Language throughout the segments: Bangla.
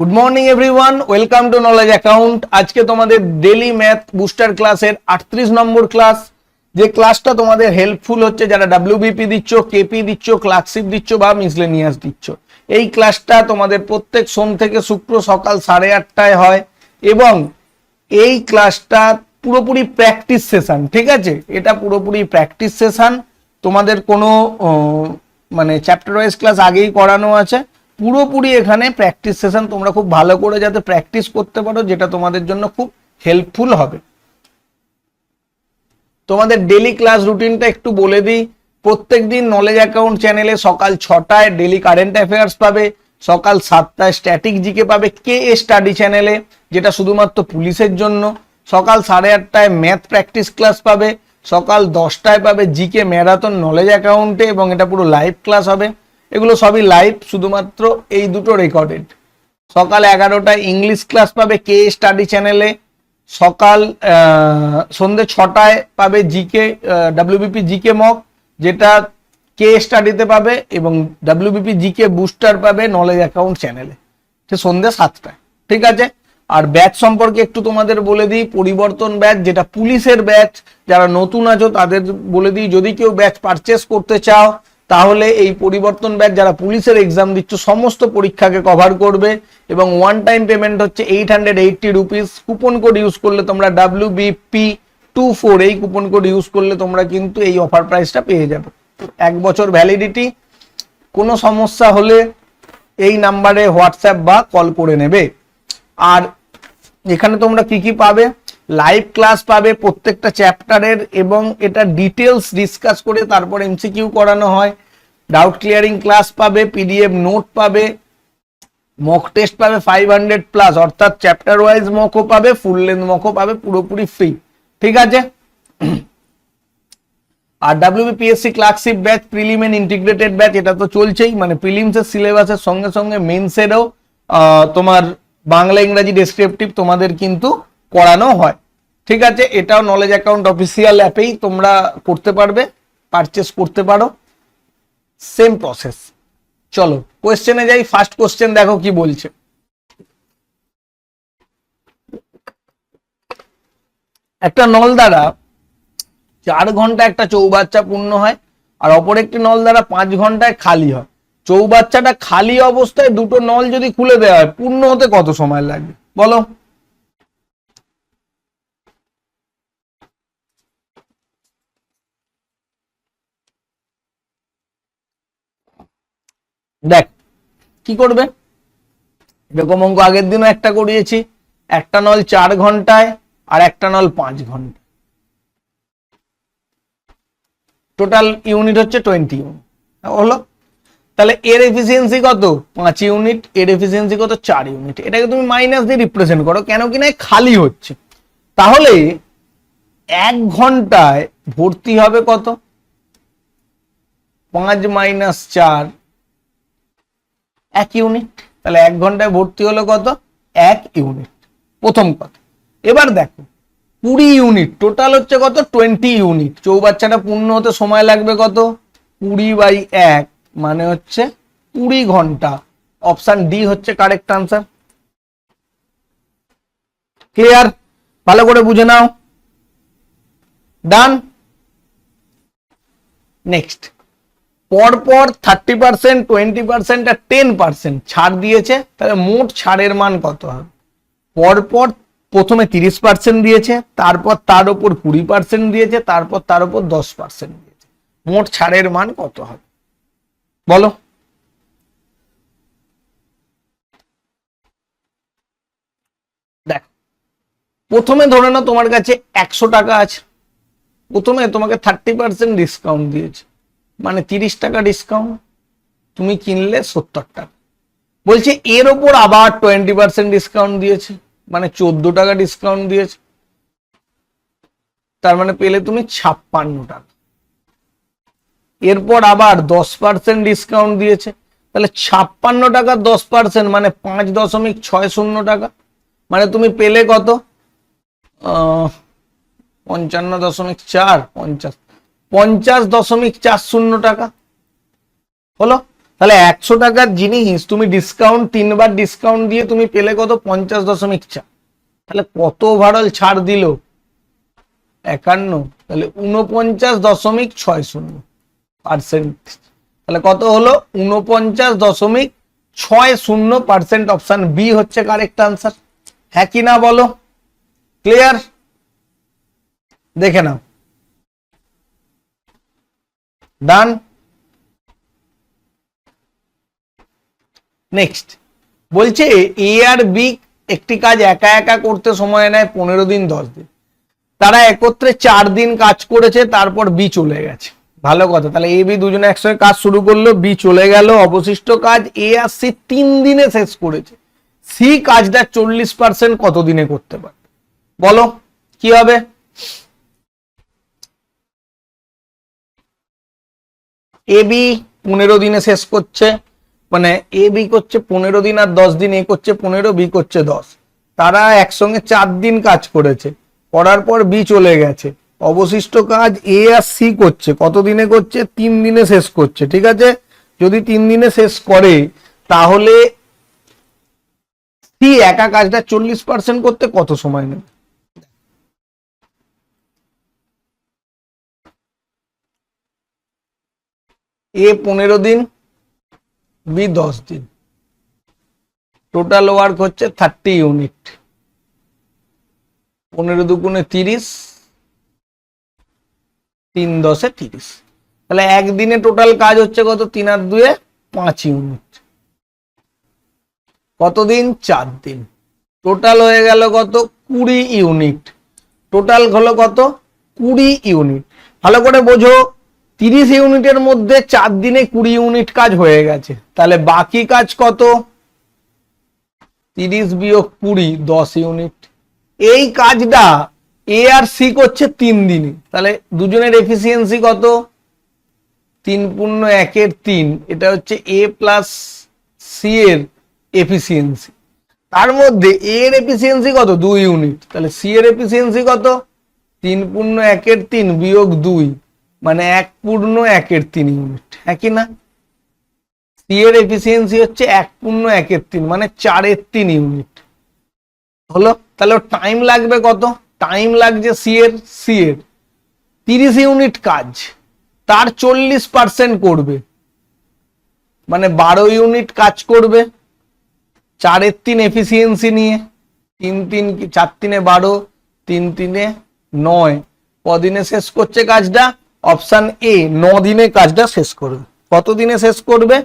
Good morning everyone welcome to knowledge account আজকে তোমাদের ডেলি ম্যাথ বুস্টার ক্লাসের আটত্রিশ নম্বর ক্লাস যে ক্লাসটা তোমাদের হেল্পফুল হচ্ছে, যারা ডাব্লিউবিপি দিচ্ছ কেপি দিচ্ছ ক্লার্কশিপ দিচ্ছ বা মিসলেনিয়াস দিচ্ছ। এই ক্লাসটা তোমাদের প্রত্যেক সোম থেকে শুক্র সকাল সাড়ে আটটায় হয় এবং এই ক্লাসটা পুরোপুরি প্র্যাকটিস সেশন ঠিক আছে? এটা পুরোপুরি প্র্যাকটিস সেশন তোমাদের কোনো মানে চ্যাপ্টার ওয়াইজ ক্লাস আগেই করানো আছে। পুরোপুরি এখানে প্র্যাকটিস সেশন তোমরা খুব ভালো করে যাতে প্র্যাকটিস করতে পারো, যেটা তোমাদের জন্য খুব হেল্পফুল হবে। তোমাদের ডেলি ক্লাস রুটিনটা একটু বলে দিই। প্রত্যেক দিন নলেজ অ্যাকাউন্ট চ্যানেলে সকাল ছটায় ডেলি কারেন্ট অ্যাফেয়ার্স পাবে, সকাল সাতটায় স্ট্যাটিক জিকে পাবে কে স্টাডি চ্যানেলে যেটা শুধুমাত্র পুলিশের জন্য। সকাল সাড়ে আটটায় ম্যাথ প্র্যাকটিস ক্লাস পাবে, সকাল দশটায় পাবে জিকে ম্যারাথন নলেজ অ্যাকাউন্টে এবং এটা পুরো লাইভ ক্লাস হবে। এগুলো সবই লাইভ শুধুমাত্র এই দুটো রেকর্ডেড সকাল এগারোটায় ইংলিশ ক্লাস পাবে কে স্টাডি চ্যানেলে সকাল সন্ধে ছটায় পাবে জিকে ডাব্লিউবিপি জিকে মক যেটা কে স্টাডিতে পাবে এবং ডাব্লিউবিপি জিকে বুস্টার পাবে নলেজ অ্যাকাউন্ট চ্যানেলে সে সন্ধে সাতটায়, ঠিক আছে? আর ব্যাচ সম্পর্কে একটু তোমাদের বলে দিই, পরিবর্তন ব্যাচ যেটা পুলিশের ব্যাচ যারা নতুন আছো তাদের বলে দিই, যদি কেউ ব্যাচ পারচেস করতে চাও তাহলে এই পরিবর্তন ব্যাচ যারা পুলিশের এক্সাম দিচ্ছ, সমস্ত পরীক্ষাকে কভার করবে এবং ওয়ান টাইম পেমেন্ট হচ্ছে eight hundred eighty rupees coupon code use করলে তোমরা ডাব্লিউ বিপি টু ফোর এই কুপন কোড ইউজ করলে তোমরা কিন্তু এই অফার প্রাইসটা পেয়ে যাবে। এক বছর ভ্যালিডিটি কোনো সমস্যা হলে এই নাম্বারে হোয়াটসঅ্যাপ বা কল করে নেবে। আর এখানে তোমরা কি কি পাবে? লাইভ ক্লাস পাবে প্রত্যেকটা চ্যাপ্টারের এবং এটা ডিটেলস ডিসকাস করে তারপর এমসিকিউ করানো হয়। ডাউট ক্লিয়ারিং ক্লাস পাবে পিডিএফ নোট পাবে মক টেস্ট পাবে ফাইভ হান্ড্রেড প্লাস অর্থাৎ চ্যাপ্টার ওয়াইজ মকও পাবে ফুল লেন্থ মকও পাবে, পুরোপুরি ফ্রি ঠিক আছে? আর WBPSC clerkship batch prelim and integrated batch এটা তো চলছেই মানে প্রিলিমসের সিলেবাসের সঙ্গে সঙ্গে মেন্সেরও তোমার বাংলা, ইংরাজি ডেসক্রিপটিভ তোমাদের কিন্তু করানো হয়। ঠিক আছে, এটাও নলেজ অ্যাকাউন্ট অফিসিয়াল অ্যাপেই তোমরা করতে পারবে পারচেস করতে পারো। সেম প্রসেস চলো কোয়েশ্চেনে যাই ফার্স্ট কোশ্চেন দেখো কি বলছে। একটা নল দ্বারা চার ঘণ্টা একটা চৌবাচ্চা পূর্ণ হয়, আর অপর একটি নল দ্বারা পাঁচ ঘন্টায় খালি হয়। চৌবাচ্চাটা খালি অবস্থায় দুটো নল যদি খুলে দেওয়া হয়, পূর্ণ হতে কত সময় লাগবে? বলো। দেখ, কি করবে? এরকম অঙ্ক আগের দিনও একটা করিয়েছি, একটা নল চার ঘন্টায় আর একটা নল পাঁচ ঘণ্টা টোটাল ইউনিট হচ্ছে টোয়েন্টি ইউনিট হলো, তাহলে এর এফিসিয়েন্সি কত? পাঁচ ইউনিট এর এফিসিয়েন্সি কত? চার ইউনিট এটাকে তুমি মাইনাস দিয়ে রিপ্রেজেন্ট করো, কেন কি না খালি হচ্ছে। তাহলে এক ঘন্টায় ভর্তি হবে কত? পাঁচ মাইনাস চার এক ইউনিট তাহলে এক ঘন্টায় ভর্তি হলো কত? এক ইউনিট প্রথম কথা। এবার দেখো, কুড়ি ইউনিট টোটাল হচ্ছে কত? টোয়েন্টি ইউনিট চৌবাচ্চাটা পূর্ণ হতে সময় লাগবে কত? কুড়ি বাই এক মানে হচ্ছে কুড়ি ঘণ্টা। অপশান ডি হচ্ছে কারেক্ট আনসার ক্লিয়ার ভালো করে বুঝে নাও। ডান নেক্সট পরপর থার্টি পার্সেন্ট টোয়েন্টি পার্সেন্ট আর টেন পার্সেন্ট ছাড় দিয়েছে, তাহলে মোট ছাড়ের মান কত হবে? পরপর প্রথমে তিরিশ পার্সেন্ট দিয়েছে, তারপর তার উপর কুড়ি পার্সেন্ট দিয়েছে, তারপর তার উপর দশ পার্সেন্ট দিয়েছে। মোট ছাড়ের মান কত হবে? বলো। দেখো, প্রথমে ধরে নাও তোমার কাছে একশো টাকা আছে। প্রথমে তোমাকে থার্টি পার্সেন্ট ডিসকাউন্ট দিয়েছে। মানে তিরিশ টাকা ডিসকাউন্ট তুমি কিনলে সত্তর টাকা। বলছে, এর ওপর আবার টোয়েন্টি পার্সেন্ট ডিসকাউন্ট দিয়েছে মানে চোদ্দ টাকা ডিসকাউন্ট দিয়েছে। তার মানে পেলে তুমি ছাপ্পান্ন টাকা। এরপর আবার দশ পার্সেন্ট ডিসকাউন্ট দিয়েছে, তাহলে ছাপ্পান্ন টাকা দশ পার্সেন্ট মানে পাঁচ দশমিক ছয় শূন্য টাকা। মানে তুমি পেলে কত? পঞ্চান্ন দশমিক চার, পঞ্চাশ। পঞ্চাশ দশমিক চার শূন্য টাকা। হলো? তাহলে একশো টাকার জিনিস তুমি ডিসকাউন্ট তিনবার ডিসকাউন্ট দিয়ে তুমি পেলে কত? পঞ্চাশ দশমিক চার। তাহলে কত ওভারঅল ছাড় দিল? একান্ন। তাহলে উনপঞ্চাশ দশমিক ছয় শূন্য পার্সেন্ট তাহলে কত হলো? উনপঞ্চাশ দশমিক ছয় শূন্য পার্সেন্ট অপশান বি হচ্ছে কারেক্ট আনসার হ্যাঁ কি না বলো? ক্লিয়ার দেখে নাও। ডান নেক্সট বলছে এ আর বি একটি কাজ একা একা করতে সময় নেয় পনেরো দিন, দশ দিন। তারা একত্রে চার দিন কাজ করেছে, তারপর বি চলে গেছে। ভালো কথা। তাহলে এ বি দুজনে একসঙ্গে কাজ শুরু করল বি চলে গেল। অবশিষ্ট কাজ এ আর সি তিন দিনে শেষ করেছে। সি কাজটা চল্লিশ পার্সেন্ট কত দিনে করতে পারবে? বলো, কি হবে? এ বি পনেরো দিনে শেষ করছে মানে এ বি করছে পনেরো দিন আর দশ দিন এ করছে পনেরো বি করছে দশ। তারা একসঙ্গে চার দিন কাজ করেছে, করার পর বি চলে গেছে। অবশিষ্ট কাজ এ আর সি করছে, কত দিনে করছে? তিন দিনে শেষ করছে, ঠিক আছে? যদি তিন দিনে শেষ করে, তাহলে সি একা কাজটা চল্লিশ পার্সেন্ট করতে কত সময় নেবে? এ পনেরো দিন, বি দশ দিন। টোটাল ওয়ার্ক হচ্ছে থার্টি ইউনিট পনেরো দুগুণে তিরিশ, তিন দশে তিরিশ। তাহলে একদিনে টোটাল কাজ হচ্ছে কত? তিন আর দুয়ে পাঁচ ইউনিট কতদিন? চার দিন। টোটাল হয়ে গেল কত? কুড়ি ইউনিট টোটাল হলো কত? কুড়ি ইউনিট ভালো করে বোঝো। তিরিশ ইউনিটের মধ্যে চার দিনে কুড়ি ইউনিট কাজ হয়ে গেছে। তাহলে বাকি কাজ কত? তিরিশ বিয়োগ কুড়ি, দশ ইউনিট। এই কাজটা এ আর সি করছে তিন দিনে। তাহলে দুজনের এফিসিয়েন্সি কত? তিন পূর্ণ একের তিন, এটা হচ্ছে এ প্লাস সি এর এফিসিয়েন্সি তার মধ্যে এ এর এফিসিয়েন্সি কত? দুই ইউনিট। তাহলে সি এর এফিসিয়েন্সি কত? তিন পূর্ণ একের তিন বিয়োগ দুই। মানে এক পূর্ণ একের তিন ইউনিট হ্যাঁ কি না? সি এর এফিসিয়েন্সি হচ্ছে এক পূর্ণ একের তিন মানে চারের তিন ইউনিট হলো? তাহলে টাইম লাগবে কত? টাইম লাগছে সি এর সি এর। তিরিশ ইউনিট কাজ, তার চল্লিশ পার্সেন্ট করবে। মানে বারো ইউনিট কাজ করবে, চারের তিন এফিসিয়েন্সি নিয়ে, তিন তিন চার তিনে বারো, তিন তিনে নয়। কদিনে শেষ করছে কাজটা? অপশন এ ন দিনে কাজটা শেষ করবে। কত দিনে শেষ করবে?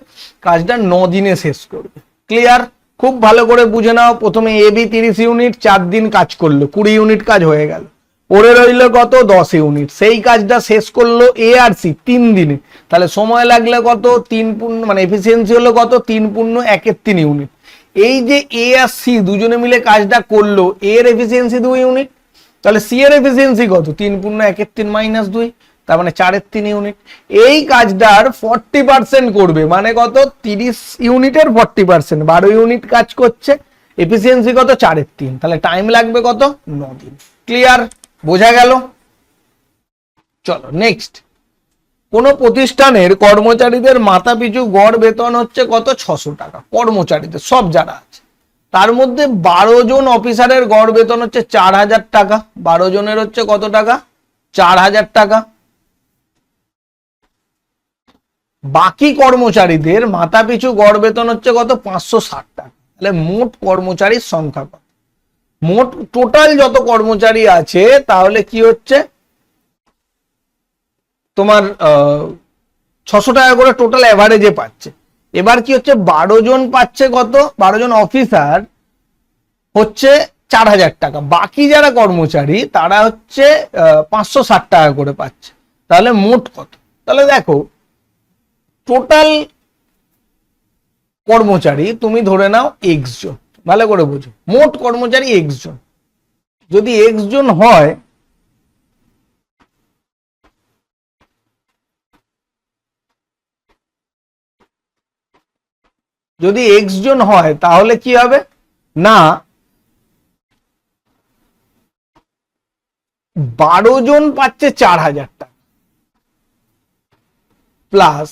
কাজটা ন দিনে শেষ করবে। ক্লিয়ার খুব ভালো করে বুঝে নাও। প্রথমে এ বি তিরিশ ইউনিট, চার দিন কাজ করল, কুড়ি ইউনিট কাজ হয়ে গেল। পড়ে রইল কত? দশ ইউনিট। সেই কাজটা শেষ করল এ আর সি তিন দিনে। তাহলে সময় লাগলে কত? তিন পূর্ণ মানে এফিসিয়েন্সি হলো কত? তিন পূর্ণ একের তিন ইউনিট। এই যে এ আর সি দুজনে মিলে কাজটা করল এর এফিসিয়েন্সি দুই ইউনিট। তাহলে সি এর এফিসিয়েন্সি কত? তিন পূর্ণ একের তিন, মাইনাস দুই। তার মানে চারের তিন ইউনিট এই কাজটার ফর্টি পার্সেন্ট করবে। মানে কত? তিরিশ ইউনিটের ফর্টি পার্সেন্ট বারো ইউনিট কাজ করছে। এফিসিয়েন্সি কত? চারের তিন। তাহলে টাইম লাগবে কত? ন দিন ক্লিয়ার বোঝা গেল? চলো নেক্সট কোন প্রতিষ্ঠানের কর্মচারীদের মাথা পিছু গড় বেতন হচ্ছে কত? ছশো টাকা। কর্মচারীদের, সব যারা আছে। তার মধ্যে বারো জন অফিসারের গড় বেতন হচ্ছে চার হাজার টাকা। বারো জনের হচ্ছে কত টাকা? চার হাজার টাকা। বাকি কর্মচারীদের মাথা পিছু গড় বেতন হচ্ছে কত? পাঁচশো ষাট টাকা। তাহলে মোট কর্মচারীর সংখ্যা কত? মোট টোটাল যত কর্মচারী আছে, তাহলে কি হচ্ছে? তোমার ছশো টাকা করে টোটাল অ্যাভারেজে পাচ্ছে। এবার কি হচ্ছে? বারো জন পাচ্ছে কত? বারো জন অফিসার হচ্ছে চার হাজার টাকা। বাকি যারা কর্মচারী, তারা হচ্ছে পাঁচশো ষাট টাকা করে পাচ্ছে। তাহলে মোট কত? তাহলে দেখো টোটাল কর্মচারী তুমি ধরে নাও এক্স জন ভালো করে বোঝো। মোট কর্মচারী এক্স জন যদি এক্স জন হয়, যদি এক্স জন হয়, তাহলে কি হবে? না। বারো জন পাচ্ছে চার হাজার টাকা। প্লাস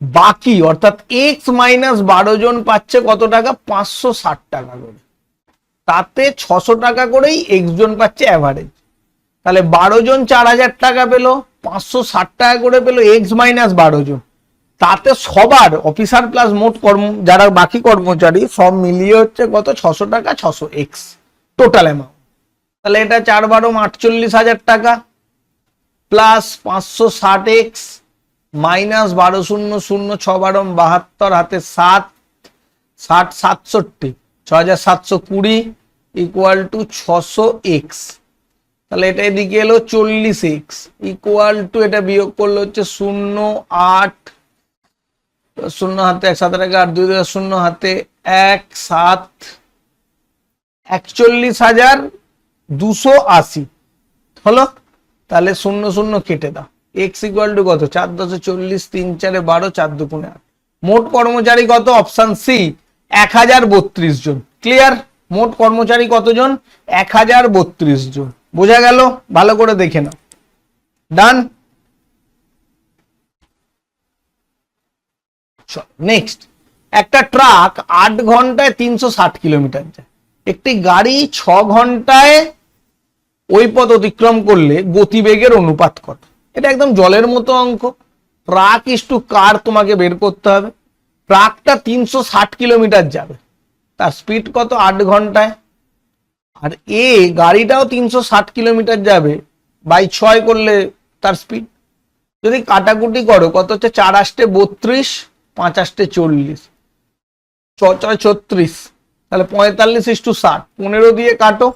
বাকি, অর্থাৎ এক্স মাইনাস বারো জন পাচ্ছে কত টাকা? পাঁচশো ষাট টাকা করে। তাতে ছশো টাকা করেই এক্স জন পাচ্ছে অ্যাভারেজ তাহলে বারো জন চার হাজার টাকা পেল, পাঁচশো ষাট টাকা করে পেল এক্স মাইনাস বারো জন। তাতে সবার অফিসার প্লাস মোট কর্ম, যারা বাকি কর্মচারী, সব মিলিয়ে হচ্ছে কত? ছশো টাকা, ছশো এক্স টোটাল অ্যামাউন্ট তাহলে এটা চার বারো, আটচল্লিশ হাজার টাকা। প্লাস পাঁচশো ষাট এক্স মাইনাস বারো শূন্য শূন্য ছ বারো বাহাত্তর হাতে সাত, ষাট সাতষট্টি, ছ হাজার সাতশো কুড়ি ইকুয়াল টু ছশো এক্স তাহলে এটা এদিকে এলো চল্লিশ এক্স ইকুয়াল টু এটা বিয়োগ করলে হচ্ছে শূন্য আট, শূন্য হাতে এক, সাত টাকা আট, দুই শূন্য হাতে এক, সাত, একচল্লিশ হাজার দুশো আশি। হলো? তাহলে শূন্য শূন্য কেটে দাও। এক্স ইকুয়াল টু কত? চার দশে চল্লিশ, তিন চারে বারো, চার দুগুণে আট। মোট কর্মচারী কত? অপশন সি এক হাজার বত্রিশ জন। ক্লিয়ার মোট কর্মচারী কতজন? এক হাজার বত্রিশ জন। বোঝা গেল? ভালো করে দেখে নাও। ডান নেক্সট একটা ট্রাক আট ঘন্টায় তিনশো ষাট কিলোমিটার যায়। একটি গাড়ি ছ ঘন্টায় ওই পথ অতিক্রম করলে গতিবেগের অনুপাত কত? এটা একদম জলের মতো অঙ্ক। ইস টু কার তোমাকে বের করতে হবে? ট্রাকটা তিনশো ষাট কিলোমিটার যাবে। তার স্পিড কত? আট ঘন্টায়। আর এ গাড়িটাও তিনশো ষাট কিলোমিটার যাবে। বাই ছয় করলে তার স্পিড যদি কাটাকুটি করো, কত হচ্ছে? চার আষ্টে বত্রিশ, পাঁচ আষ্টে চল্লিশ। ছ, ছয়, ছত্রিশ। তাহলে পঁয়তাল্লিশ ইস টু ষাট। পনেরো দিয়ে কাটো।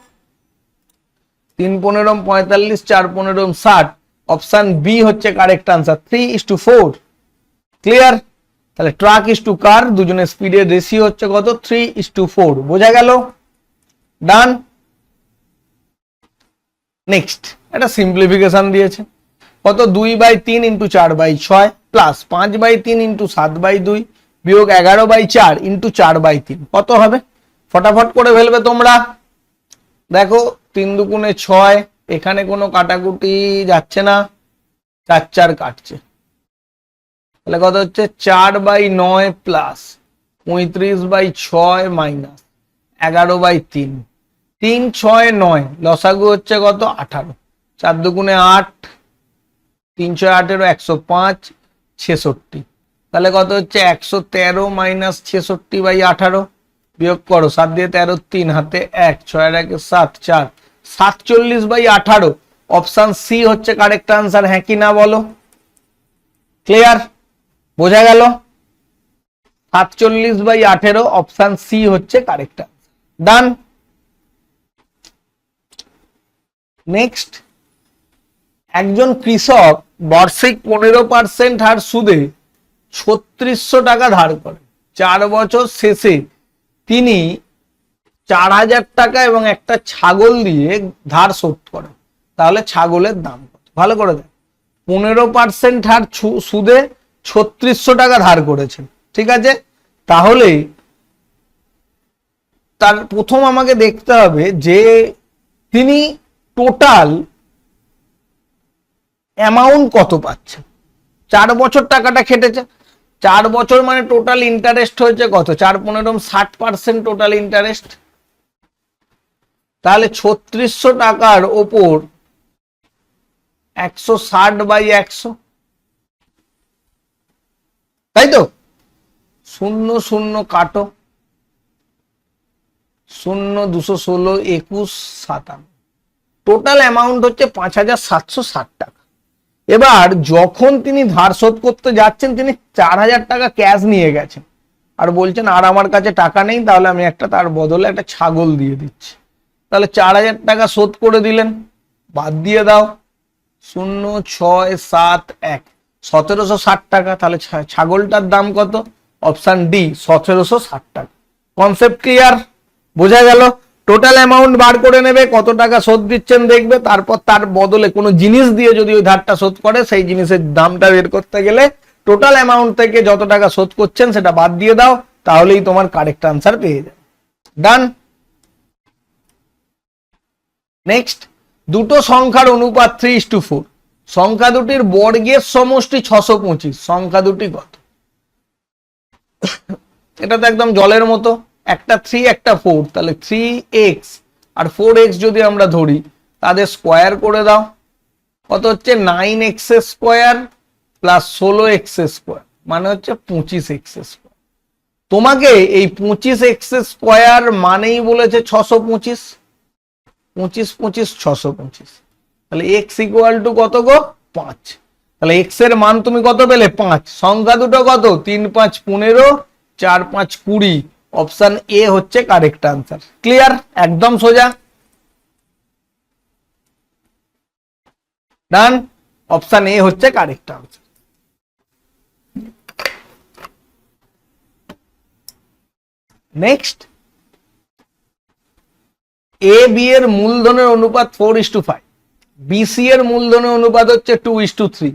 তিন পনেরো, পঁয়তাল্লিশ, চার পনেরো, ষাট। অপশন বি হচ্ছে correct answer three is to four clear তাহলে ট্রাক ইস টু কার দুজনের স্পিডের রেশিও হচ্ছে কত? থ্রি ইস টু ফোর বোঝা গেল? ডান নেক্সট একটা সিম্পলিফিকেশন দিয়েছে। কত? দুই বাই তিন ইন্টু চার বাই ছয় প্লাস পাঁচ বাই তিন ইন্টু সাত বাই দুই বিয়োগ এগারো বাই চার ইন্টু চার বাই তিন। কত হবে? ফটাফট করে ফেলবে তোমরা। দেখো, তিন দুগুণে ছয় এখানে কোনো কাটাকুটি যাচ্ছে না, চার চার কাটছে। তাহলে কত হচ্ছে? চার বাই নয় প্লাস পঁয়ত্রিশ বাই ছয় মাইনাস এগারো বাই তিন। তিন, ছয়, নয়, লসাগু হচ্ছে কত? আঠারো। চার দুগুণে আট, তিন, ছয় আঠেরো একশো পাঁচ, ছেষট্টি। তাহলে কত হচ্ছে? একশো তেরো মাইনাস ছেষট্টি বাই আঠারো বিয়োগ করো, সাত দিয়ে তেরো তিন, হাতে এক ছয় একে সাত, চার সাতচল্লিশ বাই আঠারো। অপশন সি হচ্ছে কারেক্ট আনসার হ্যাঁ কি না বলো? ক্লিয়ার বোঝা গেল? সাতচল্লিশ বাই আঠেরো অপশন সি হচ্ছে কারেক্ট ডান নেক্সট একজন কৃষক বার্ষিক পনেরো পার্সেন্ট হার সুদে ছত্রিশশো টাকা ধার করে। চার বছর শেষে তিনি চার হাজার টাকা এবং একটা ছাগল দিয়ে ধার শোধ করেন তাহলে ছাগলের দাম কত? ভালো করে দেখ। পনেরো পার্সেন্ট হার সুদে ছত্রিশশো টাকা ধার করেছেন। ঠিক আছে? তাহলে তার প্রথম আমাকে দেখতে হবে যে তিনি টোটাল অ্যামাউন্ট কত পাচ্ছেন? চার বছর টাকাটা খেটেছে। চার বছর মানে টোটাল ইন্টারেস্ট হয়েছে কত? চার পনেরো ষাট পার্সেন্ট টোটাল ইন্টারেস্ট তাহলে ছত্রিশশো টাকার ওপর একশো ষাট বাই একশো। তাই তো? শূন্য শূন্য কাটো। শূন্য দুশো ষোলো একুশ সাতান্ন। টোটাল অ্যামাউন্ট হচ্ছে পাঁচ হাজার সাতশো ষাট টাকা। এবার যখন তিনি ধার শোধ করতে যাচ্ছেন, তিনি চার হাজার টাকা ক্যাশ নিয়ে গেছেন। আর বলছেন, আর আমার কাছে টাকা নেই, তাহলে আমি একটা তার বদলে একটা ছাগল দিয়ে দিচ্ছি। তাহলে চার হাজার টাকা শোধ করে দিলেন। বাদ দিয়ে দাও। শূন্য ছয় সাত এক। সতেরোশো ষাট টাকা, তাহলে ছাগলটার দাম কত? অপশান ডি, সতেরোশো ষাট টাকা। কনসেপ্ট ক্লিয়ার বোঝা গেল? টোটাল অ্যামাউন্ট বার করে নেবে, কত টাকা শোধ দিচ্ছেন দেখবে, তারপর তার বদলে কোনো জিনিস দিয়ে যদি ওই ধারটা শোধ করে, সেই জিনিসের দামটা বের করতে গেলে টোটাল অ্যামাউন্ট থেকে যত টাকা শোধ করছেন, সেটা বাদ দিয়ে দাও, তাহলেই তোমার কারেক্ট আনসার পেয়ে যাবে। ডান নেক্সট দুটো সংখ্যার অনুপাত থ্রি ইস টু ফোর সংখ্যা দুটির বর্গের সমষ্টি ছশো পঁচিশ। সংখ্যা দুটি কত? এটা তো একদম জলের মতো। একটা থ্রি একটা ফোর তাহলে থ্রি এক্স আর ফোর এক্স যদি আমরা ধরি, তাদের স্কোয়ার করে দাও। কত হচ্ছে? নাইন এক্স স্কোয়ার প্লাস ষোলো এক্স স্কোয়ার মানে হচ্ছে পঁচিশ এক্স স্কোয়ার তোমাকে এই পঁচিশ এক্স স্কোয়ার মানেই বলেছে ছশো পঁচিশ। পঁচিশ পঁচিশ, ছশো পঁচিশ। তাহলে এক্স ইকুয়াল টু কত গো? পাঁচ। তাহলে এক্সের মান তুমি কত পেলে? পাঁচ। সংখ্যা দুটো কত? তিন, পাঁচ, পনেরো, চার, পাঁচ, কুড়ি। অপশন এ হচ্ছে কারেক্ট আনসার ক্লিয়ার একদম সোজা? ডান অপশন এ হচ্ছে correct answer next A B এর মূলধনের অনুপাত four is to five BC এর মূলধনের অনুপাত হচ্ছে টু ইস টু থ্রি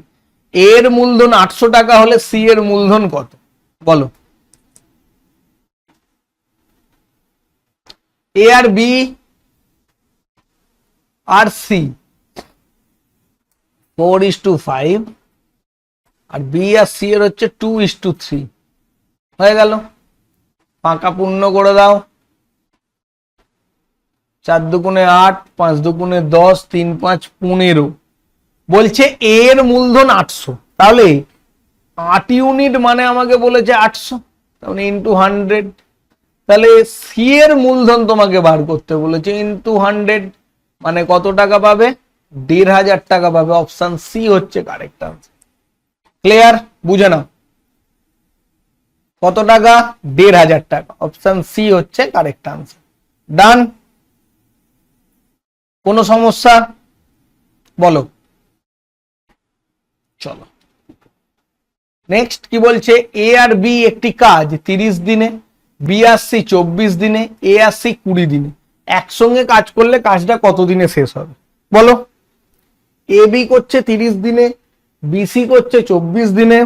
এর মূলধন আটশো টাকা হলে সি এর মূলধন কত? বলো। এ আর B R C four is to five R B আর সি এর হচ্ছে টু ইস টু থ্রি হয়ে গেল। ফাঁকা পূর্ণ করে দাও। চার দুগুণে আট, পাঁচ দুগুণে দশ, তিন পাঁচ পনেরো। বলছে এর মূলধন আটশো। তাহলে আট ইউনিট মানে আমাকে বলেছে আটশো। তাহলে ইন্টু হান্ড্রেড তাহলে সি এর মূলধন তোমাকে বার করতে বলেছে ইন্টু হান্ড্রেড মানে কত টাকা পাবে? দেড় হাজার টাকা পাবে। অপশন সি হচ্ছে কারেক্ট আনসার ক্লিয়ার বুঝে নাও। কত টাকা? দেড় হাজার টাকা। অপশন সি হচ্ছে কারেক্ট আনসার ডান কোনো সমস্যা? বলো। চলো। নেক্সট কি বলছে? এ আর বি একটি কাজ, তিরিশ দিনে বি আর সি চব্বিশ দিনে এ আর সি কুড়ি দিনে। একসঙ্গে কাজ করলে কাজটা কত দিনে শেষ হবে? বলো। এ বি করছে তিরিশ দিনে বিসি করছে চব্বিশ দিনে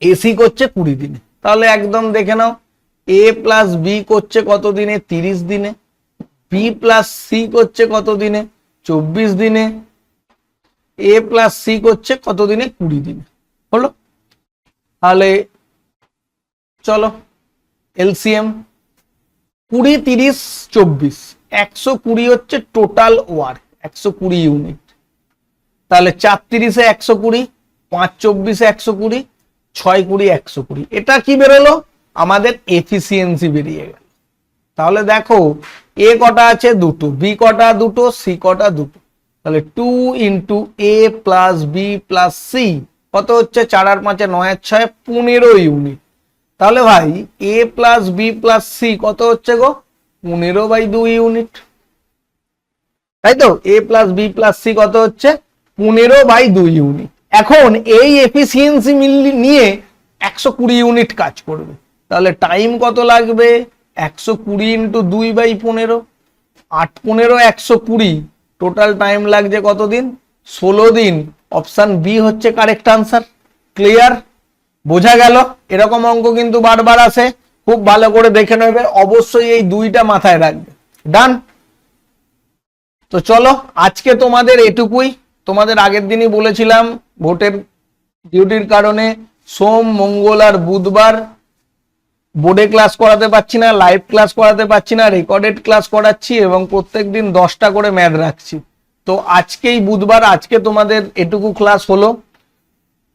এসি করছে কুড়ি দিনে। তাহলে একদম দেখে নাও। এ প্লাস বি করছে কত দিনে তিরিশ দিনে। বি প্লাস সি করছে কত দিনে চব্বিশ দিনে। এ প্লাস সি করছে কত দিনে কুড়ি দিনে। হলো? তাহলে চলো এলসিএম কুড়ি, তিরিশ, চব্বিশ। একশো কুড়ি হচ্ছে টোটাল ওয়ার্ক একশো কুড়ি ইউনিট তাহলে চার তিরিশে একশো কুড়ি, পাঁচ চব্বিশে একশো কুড়ি, ছয় কুড়ি, একশো কুড়ি। এটা কি বেরোলো? আমাদের এফিসিয়েন্সি বেরিয়ে গেল। তাহলে দেখো এ কটা আছে? দুটো। বি কটা দুটো? সি কটা দুটো। তাহলে two into A plus B plus C কত হচ্ছে? চার আর পাঁচে নয় ছয়, পনেরো ইউনিট তাহলে ভাই A plus B plus C কত হচ্ছে গো? পনেরো বাই দুই ইউনিট তাই তো? A plus B plus C কত হচ্ছে? পনেরো বাই দুই ইউনিট এখন এই এফিসিয়েন্সি মিল নিয়ে একশো কুড়ি ইউনিট কাজ করবে। তাহলে টাইম কত লাগবে? একশো কুড়ি ইন্টু দুই বাই পনেরো, আট পনেরো একশো কুড়ি টোটাল টাইম লাগছে কতদিন? ষোলো দিন। অপশান বি হচ্ছে কারেক্ট আনসার ক্লিয়ার বোঝা গেল? এরকম অঙ্ক কিন্তু বারবার আসে। খুব ভালো করে দেখে নেবে। অবশ্যই এই দুইটা মাথায় রাখবে। ডান তো চলো, আজকে তোমাদের এটুকুই। তোমাদের আগের দিনই বলেছিলাম, ভোটের ডিউটির কারণে সোম, মঙ্গল আর বুধবার বোর্ডে ক্লাস করাতে পারছি না লাইভ ক্লাস করাতে পারছি না রেকর্ডেড ক্লাস করাচ্ছি এবং প্রত্যেক দিন দশটা করে ম্যাথ রাখছি। তো আজকেই বুধবার, আজকে তোমাদের এটুকু ক্লাস হলো।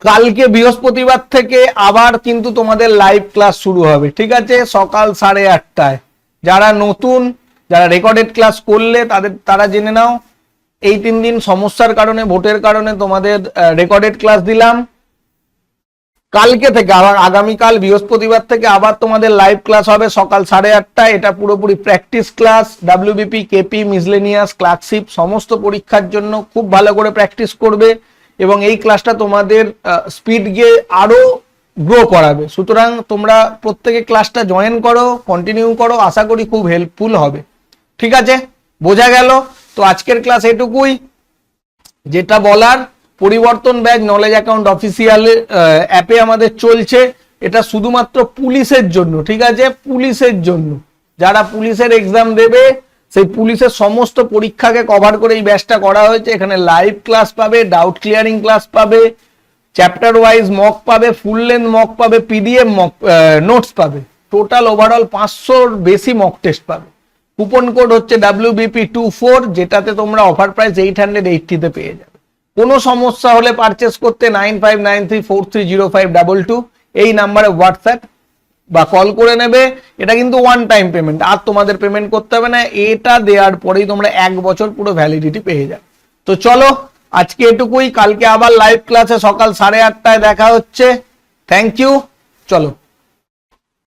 কালকে বৃহস্পতিবার থেকে আবার কিন্তু তোমাদের লাইভ ক্লাস শুরু হবে, ঠিক আছে? সকাল সাড়ে আটটায়। যারা নতুন, যারা রেকর্ডেড ক্লাস করলে তাদের, তারা জেনে নাও, এই তিন দিন সমস্যার কারণে, ভোটের কারণে তোমাদের রেকর্ডেড ক্লাস দিলাম। কালকে থেকে, আবার আগামীকাল বৃহস্পতিবার থেকে আবার তোমাদের লাইভ ক্লাস হবে সকাল সাড়ে আটটায়। এটা পুরোপুরি practice class WBP KP miscellaneous clerkship সমস্ত পরীক্ষার জন্য খুব ভালো করে প্র্যাকটিস করবে এবং এই ক্লাসটা তোমাদের স্পিড গিয়ে আরও গ্রো করাবে। সুতরাং তোমরা প্রত্যেকে ক্লাসটা জয়েন করো কন্টিনিউ করো, আশা করি খুব হেল্পফুল হবে। ঠিক আছে? বোঝা গেল? তো আজকের ক্লাস এটুকুই। যেটা বলার পরিবর্তন ব্যাচ নলেজ অ্যাকাউন্ট অফিসিয়াল অ্যাপে আমাদের চলছে। এটা শুধুমাত্র পুলিশের জন্য, ঠিক আছে? পুলিশের জন্য। যারা পুলিশের এক্সাম দেবে, সেই পুলিশের সমস্ত পরীক্ষাকে কভার করে এই ব্যাচটা করা হয়েছে। এখানে লাইভ ক্লাস পাবে ডাউট ক্লিয়ারিং ক্লাস পাবে চ্যাপ্টার ওয়াইজ মক পাবে ফুল লেন্থ মক পাবে পিডিএফ মক নোটস পাবে। টোটাল ওভারঅল পাঁচশোর বেশি মক টেস্ট পাবে। কুপন কোড হচ্ছে ডাব্লিউ ডাব্লিউবিপি টু ফোর যেটাতে তোমরা অফার প্রাইস এইট হান্ড্রেড এইটটিতে পেয়ে যাবে। কোনো সমস্যা হলে পারচেস করতে nine five nine three four three zero five double two এই নাম্বারে হোয়াটসঅ্যাপ বা কল করে নেবে। এটা কিন্তু ওয়ান টাইম পেমেন্ট আর তোমাদের পেমেন্ট করতে হবে না, এটা দেওয়ার পরেই তোমরা এক বছর পুরো ভ্যালিডিটি পেয়ে যাবে। তো চলো, আজকে এটুকুই। কালকে আবার লাইভ ক্লাসে সকাল সাড়ে আটটায় দেখা হচ্ছে। থ্যাংক ইউ চলো।